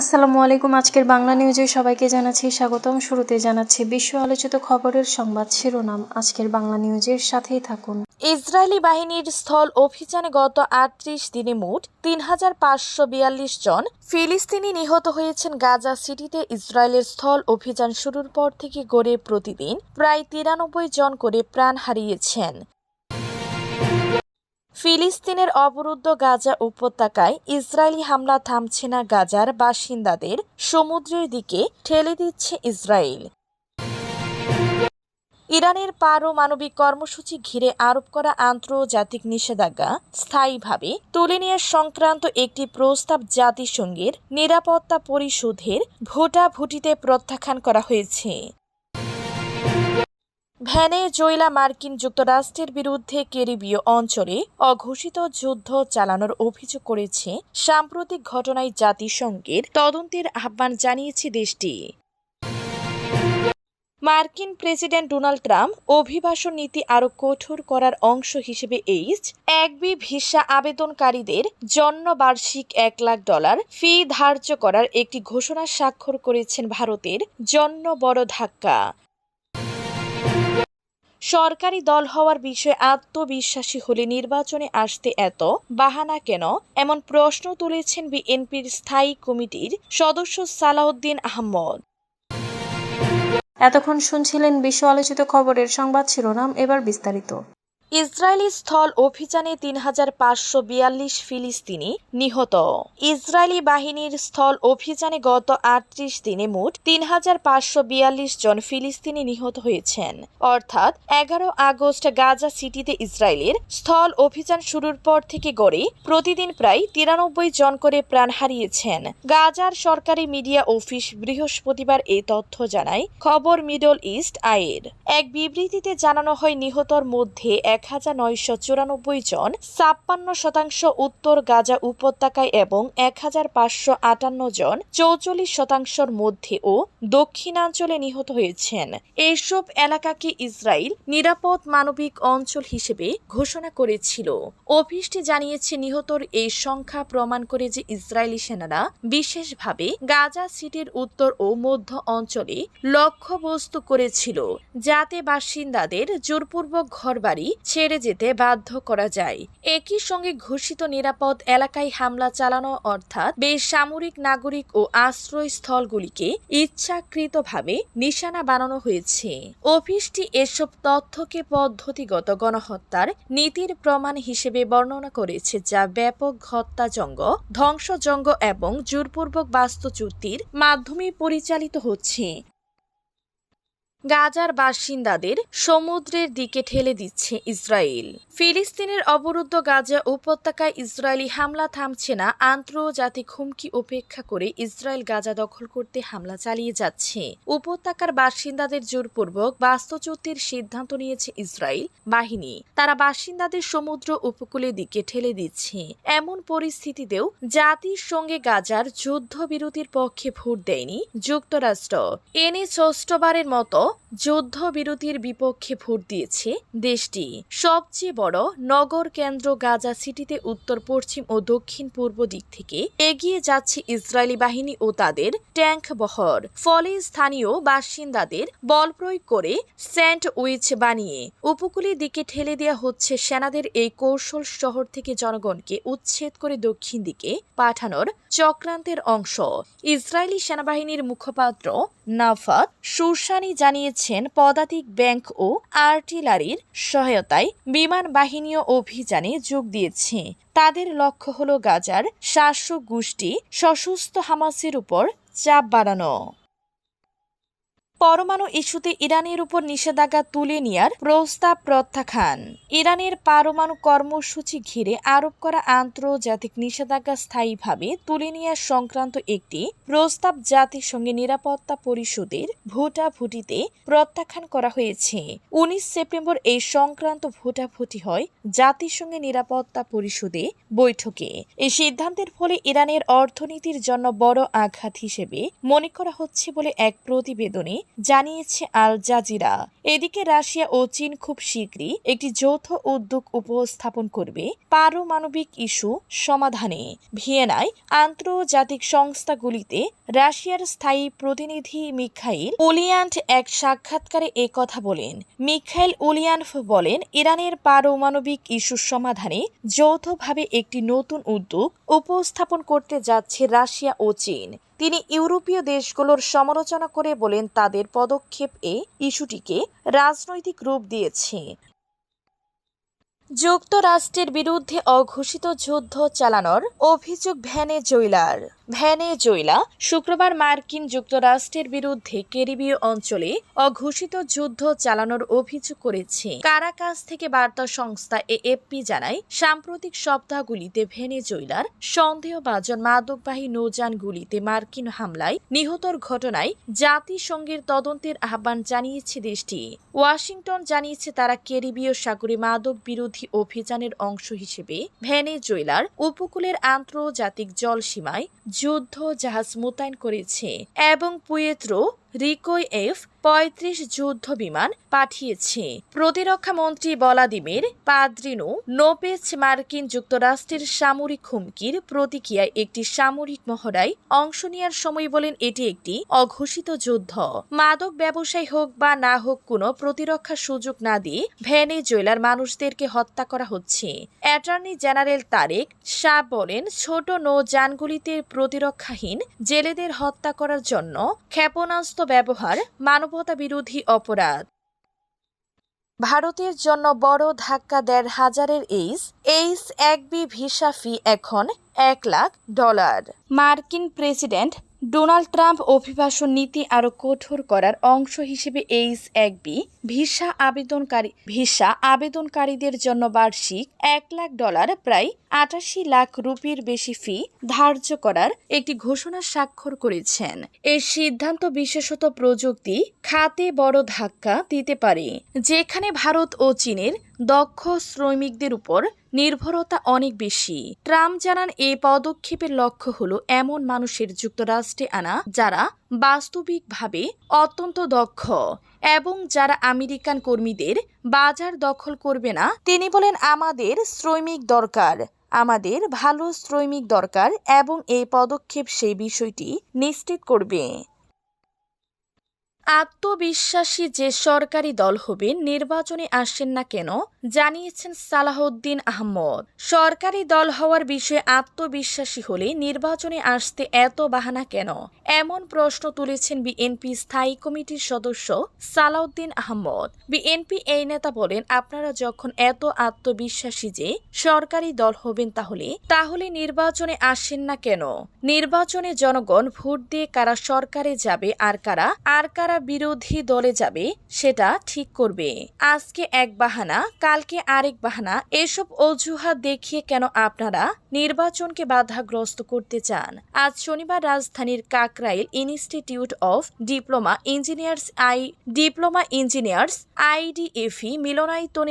আসসালামু আলাইকুম, আজকের বাংলা নিউজে সবাইকে জানাচ্ছি স্বাগতম। শুরুতে জানাচ্ছি বিশ্ব আলোচিত খবরের সংবাদ শিরোনাম। আজকের বাংলা নিউজের সাথেই থাকুন। ইসরায়েলি বাহিনীর স্থল অভিযানে গত আটত্রিশ দিনে মোট তিন হাজার পাঁচশো বিয়াল্লিশ জন ফিলিস্তিনি নিহত হয়েছেন গাজা সিটিতে। ইসরায়েলের স্থল অভিযান শুরুর পর থেকে গড়ে প্রতিদিন প্রায় তিরানব্বই জন করে প্রাণ হারিয়েছেন। ফিলিস্তিনের অবরুদ্ধ গাজা উপত্যকায় ইসরায়েলি হামলা থামছে না গাজার বাসিন্দাদের সমুদ্রের দিকে ঠেলে দিচ্ছে ইসরায়েল। ইরানের পারমাণবিক কর্মসূচি ঘিরে আরোপ করা আন্তর্জাতিক নিষেধাজ্ঞা স্থায়ীভাবে তুলে নেওয়ার সংক্রান্ত একটি প্রস্তাব জাতিসংঘের নিরাপত্তা পরিষদের ভোটাভুটিতে প্রত্যাখ্যান করা হয়েছে। ভেনেজুয়েলা মার্কিন যুক্তরাষ্ট্রের বিরুদ্ধে ক্যারিবীয় অঞ্চলে অঘোষিত যুদ্ধ চালানোর অভিযোগ করেছে সাম্প্রতিক ঘটনায় জাতিসংঘের তদন্তের আহ্বান জানিয়েছে দেশটি। মার্কিন প্রেসিডেন্ট ডোনাল্ড ট্রাম্প অভিবাসন নীতি আরও কঠোর করার অংশ হিসেবে এইচ এক বি ভিসা আবেদনকারীদের জন্য বার্ষিক এক লাখ ডলার ফি ধার্য করার একটি ঘোষণা স্বাক্ষর করেছেন ভারতের জন্য বড় ধাক্কা। সরকারি দল হওয়ার বিষয়ে আত্মবিশ্বাসী হলে নির্বাচনে আসতে এত বাহানা কেন? এমন প্রশ্ন তুলেছেন বিএনপির স্থায়ী কমিটির সদস্য সালাউদ্দিন আহমদ। এতক্ষণ শুনছিলেন বিশ্ব আলোচিত খবরের সংবাদ শিরোনাম, এবার বিস্তারিত। ইসরায়েলি স্থল অভিযানে তিন হাজার পাঁচশো বিয়াল্লিশ ফিলিস্তিনি নিহত। ইসরায়েলি বাহিনীর স্থল অভিযানে গত আটত্রিশ দিনে মোট তিন হাজার পাঁচশো বিয়াল্লিশ জন ফিলিস্তিনি নিহত হয়েছেন। অর্থাৎ এগারো আগস্ট গাজা সিটিতে ইসরায়েলের স্থল অভিযান শুরুর পর থেকে গড়ে প্রতিদিন প্রায় তিরানব্বই জন করে প্রাণ হারিয়েছেন। গাজার সরকারি মিডিয়া অফিস বৃহস্পতিবার এই তথ্য জানায়, খবর মিডল ইস্ট আয়ের এক বিবৃতিতে জানানো হয়, নিহতর মধ্যে এক হাজার নয়শো চুরানব্বই জন, ছাপ্পান্ন শতাংশ উত্তর গাজা উপত্যকায় এবং এক হাজার পাঁচশো আটান্ন জন চৌচল্লিশ শতাংশের মধ্যে ও দক্ষিণাঞ্চলে নিহত হয়েছেন। এইসব এলাকাকে ইসরায়েল নিরাপদ মানবিক অঞ্চল হিসেবে ঘোষণা করেছিল। অফিসটি জানিয়েছে, নিহতর এই সংখ্যা প্রমাণ করে যে ইসরায়েলি সেনারা বিশেষভাবে গাজা সিটির উত্তর ও মধ্য অঞ্চলে লক্ষ্যবস্তু করেছিল, যাতে বাসিন্দাদের জোরপূর্বক ঘরবাড়ি ছেড়ে যেতে বাধ্য করা যায়। একই সঙ্গে ঘোষিত নিরাপদ এলাকায় হামলা চালানো অর্থাৎ বেসামরিক নাগরিক ও আশ্রয়স্থলগুলিকে ইচ্ছাকৃতভাবে নিশানা বানানো হয়েছে। অফিসটি এসব তথ্যকে পদ্ধতিগত গণহত্যার নীতির প্রমাণ হিসেবে বর্ণনা করেছে, যা ব্যাপক হত্যাজঙ্গ ধ্বংসজঙ্গ এবং জোরপূর্বক বাস্তুচ্যুতির মাধ্যমে পরিচালিত হচ্ছে। গাজার বাসিন্দাদের সমুদ্রের দিকে ঠেলে দিচ্ছে ইসরায়েল। ফিলিস্তিনের অবরুদ্ধ গাজা উপত্যকায় ইসরায়েলি হামলা থামছে না, আন্তর্জাতিক হুমকি উপেক্ষা করে ইসরায়েল গাজা দখল করতে হামলা চালিয়ে যাচ্ছে। উপত্যকার বাসিন্দাদের জোরপূর্বক বাস্তুচ্যুতির সিদ্ধান্ত নিয়েছে ইসরায়েল বাহিনী। তারা বাসিন্দাদের সমুদ্র উপকূলের দিকে ঠেলে দিচ্ছে। এমন পরিস্থিতিতেও জাতির সঙ্গে গাজার যুদ্ধবিরতির পক্ষে ভোট দেয়নি যুক্তরাষ্ট্র। এনে ষষ্ঠবারের মতো যুদ্ধবিরতির বিপক্ষে ভোট দিয়েছে দেশটি। সবচেয়ে বড় নগর কেন্দ্র গাজা সিটিতে উত্তর, পশ্চিম ও দক্ষিণ পূর্ব দিক থেকে এগিয়ে যাচ্ছে ইসরায়েলি বাহিনী ও তাদের ট্যাঙ্ক বহর। ফলে স্থানীয় বাসিন্দাদের বল প্রয়োগ করে স্যান্ড উইচ বানিয়ে উপকূলের দিকে ঠেলে দেওয়া হচ্ছে সেনাদের এই কৌশল শহর থেকে জনগণকে উচ্ছেদ করে দক্ষিণ দিকে পাঠানোর চক্রান্তের অংশ। ইসরায়েলি সেনাবাহিনীর মুখপাত্র নাফাত সুরসানি জানিয়েছেন পদাতিক ব্যাংক ও আর্টিলারির সহায়তায় বিমান বাহিনীও অভিযানে যোগ দিয়েছে। তাদের লক্ষ্য হল গাজার শাসক গোষ্ঠী সশস্ত্র হামাসের উপর চাপ বাড়ানো। পরমাণু ইস্যুতে ইরানের উপর নিষেধাজ্ঞা তুলে নেয়ার প্রস্তাব প্রত্যাখ্যান। ইরানের পারমাণু কর্মসূচি ঘিরে আরোপ করা আন্তর্জাতিক নিষেধাজ্ঞা স্থায়ীভাবে তুলে নেওয়ার সংক্রান্ত একটি প্রস্তাব জাতিসংঘে নিরাপত্তা পরিষদের ভোটাভুটিতে প্রত্যাখ্যান করা হয়েছে। উনিশ সেপ্টেম্বর এই সংক্রান্ত ভোটাভুটি হয় জাতিসংঘে নিরাপত্তা পরিষদে বৈঠকে। এই সিদ্ধান্তের ফলে ইরানের অর্থনীতির জন্য বড় আঘাত হিসেবে মনে করা হচ্ছে বলে এক প্রতিবেদনে জানিয়েছে আল জাজিরা। এদিকে রাশিয়া ও চীন খুব শীঘ্রই একটি যৌথ উদ্যোগ উপস্থাপন করবে পারমাণবিক ইস্যু সমাধানে। ভিয়েনায় আন্তর্জাতিক সংস্থাগুলিতে রাশিয়ার স্থায়ী প্রতিনিধি মিখাইল উলিয়ান্ট এক সাক্ষাৎকারে এ কথা বলেন। মিখাইল উলিয়ানফ বলেন, ইরানের পারমাণবিক ইস্যু সমাধানে যৌথভাবে একটি নতুন উদ্যোগ উপস্থাপন করতে যাচ্ছে রাশিয়া ও চীন। তিনি ইউরোপীয় দেশগুলোর সমালোচনা করে বলেন তাদের পদক্ষেপ এ ইস্যুটিকে রাজনৈতিক রূপ দিয়েছে। যুক্তরাষ্ট্রের বিরুদ্ধে অঘোষিত যুদ্ধ চালানোর অভিযোগ ভ্যানেজুয়েলার ভ্যানেজুয়েলা শুক্রবার মার্কিন যুক্তরাষ্ট্রের বিরুদ্ধে ক্যারিবীয় অঞ্চলে অঘোষিত যুদ্ধ চালানোর অভিযোগ করেছে। কারাকাস থেকে বার্তা সংস্থা এএফপি জানায়, সাম্প্রতিক সপ্তাহগুলিতে ভেনেজুয়েলার সন্দেহভাজন মাদকবাহী নৌযানগুলিতে মার্কিন হামলায় নিহতর ঘটনায় জাতিসংঘের তদন্তের আহ্বান জানিয়েছে দেশটি। ওয়াশিংটন জানিয়েছে তারা ক্যারিবীয় সাগরে মাদক বিরোধী অভিযানের অংশ হিসেবে ভেনেজুয়েলার উপকূলের আন্তর্জাতিক জলসীমায় যুদ্ধ জাহাজ মোতায়েন করেছে এবং পুয়েত্রো রিকোই এফ পঁয়ত্রিশ যুদ্ধ বিমান পাঠিয়েছে। প্রতিরক্ষা মন্ত্রী বলাদিমির, পাদ্রিনো নোপেজ মার্কিন যুক্তরাষ্ট্রের সামরিক হুমকির প্রতিক্রিয়ায় একটি সামরিক মহড়ায় অংশ নেওয়ার সময় বলেন, এটি একটি অঘোষিত যুদ্ধ। মাদক ব্যবসায়ী হোক বা না হোক কোনো প্রতিরক্ষা সুযোগ না দিয়ে ভ্যানে ভেনেজুয়েলার মানুষদেরকে হত্যা করা হচ্ছে। অ্যাটর্নি জেনারেল তারেক শাহ বলেন, ছোট নৌযানগুলিতে প্রতিরক্ষাহীন জেলেদের হত্যা করার জন্য ক্ষেপণাস্ত্র ব্যবহার মানবতা বিরোধী অপরাধ। ভারতের জন্য বড় ধাক্কা দেড় হাজারের এইস এইস এক বি ভিসা ফি এখন এক লাখ ডলার। মার্কিন প্রেসিডেন্ট ডোনাল্ড ট্রাম্প অভিবাসন নীতি আরও কঠোর করার অংশ হিসেবে এইস এক বি ভিসা আবেদনকারী ভিসা আবেদনকারীদের জন্য বার্ষিক এক লাখ ডলার, প্রায় আটাশি লাখ রুপির বেশি ফি ধার্য করার একটি ঘোষণা স্বাক্ষর করেছেন। এই সিদ্ধান্ত বিশেষত প্রযুক্তি খাতে বড় ধাক্কা দিতে পারে, যেখানে ভারত ও চীনের দক্ষ শ্রমিকদের উপর নির্ভরতা অনেক বেশি। ট্রাম্প জানান এই পদক্ষেপের লক্ষ্য হল এমন মানুষের যুক্তরাষ্ট্রে আনা যারা বাস্তবিকভাবে অত্যন্ত দক্ষ এবং যারা আমেরিকান কর্মীদের বাজার দখল করবে না। তিনি বলেন, আমাদের শ্রমিক দরকার, আমাদের ভালো শ্রমিক দরকার এবং এই পদক্ষেপ সেই বিষয়টি নিশ্চিত করবে। আত্মবিশ্বাসী যে সরকারি দল হবে, নির্বাচনে আসেন না কেন, জানিয়েছেন সালাহউদ্দিন আহমদ। সরকারি দল হওয়ার বিষয়ে আত্মবিশ্বাসী হলে নির্বাচনে আসতে এত বাহানা কেন? এমন প্রশ্ন তুলেছেন বিএনপি স্থায়ী কমিটির সদস্য সালাউদ্দিন আহমদ। বিএনপি এই নেতা বলেন, আপনারা যখন এত আত্মবিশ্বাসী যে সরকারি দল হবেন তাহলে তাহলে নির্বাচনে আসেন না কেন? নির্বাচনে জনগণ ভোট দিয়ে কারা সরকারে যাবে আর কারা আর কারা বিরোধী দলে যাবে, সেটা ঠিক করবে। আজকে এক বাহানা, কালকে আরেক বাহানা, এসব অজুহাত দেখিয়ে কেন আপনারা নির্বাচনকে বাধাগ্রস্ত করতে চান? আজ শনিবার রাজধানীর Kakrail institute of diploma engineers I, diploma engineers আইডিএফি মিলনায়তনে